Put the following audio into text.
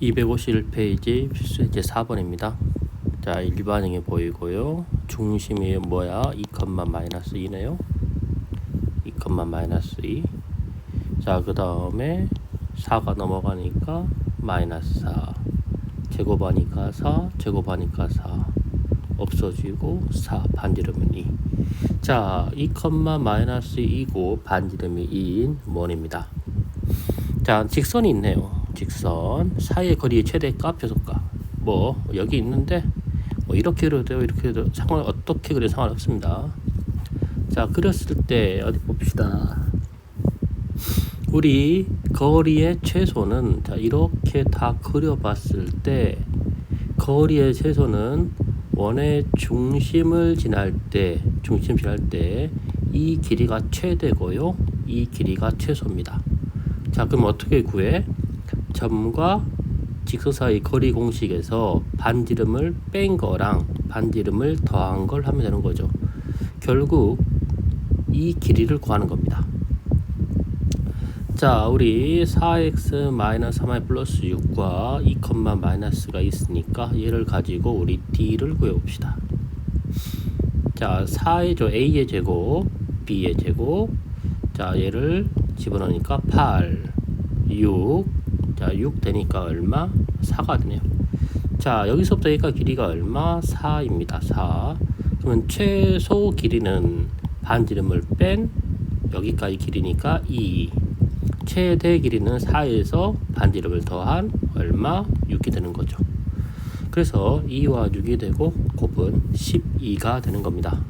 251페이지 필수제 4번입니다. 자, 일반형이 보이고요. 중심이 뭐야? 2, 마이너스 2네요. 2, 마이너스 2. 자, 그 다음에 4가 넘어가니까 마이너스 4. 제곱하니까 4, 제곱하니까 4. 없어지고 4, 반지름은 2. 자, 2, 마이너스 2고 반지름이 2인 원입니다. 자, 직선이 있네요. 직선 사이의 거리의 최대값 최소값 뭐 여기 있는데 뭐 이렇게 그려도 이렇게 그려도 상관 어떻게 그려도 상관없습니다. 자 그렸을 때 어디 봅시다. 우리 거리의 최소는 자 이렇게 다 그려봤을 때 거리의 최소는 원의 중심을 지날 때 중심 지날 때 이 길이가 최대고요. 이 길이가 최소입니다. 자 그럼 어떻게 구해 점과 직선 사이 거리 공식에서 반지름을 뺀 거랑 반지름을 더한 걸 하면 되는 거죠. 결국 이 길이를 구하는 겁니다. 자, 우리 4x 마이너스 3y 플러스 6과 2, 마이너스가 있으니까 얘를 가지고 우리 d를 구해봅시다. 자, 4의 저 a의 제곱, b의 제곱, 자, 얘를 집어넣으니까 8, 6, 자, 6 되니까 얼마? 4가 되네요. 자, 여기서부터 여기가 길이가 얼마? 4입니다. 4. 그러면 최소 길이는 반지름을 뺀 여기까지 길이니까 2. 최대 길이는 4에서 반지름을 더한 얼마? 6이 되는 거죠. 그래서 2와 6이 되고 곱은 12가 되는 겁니다.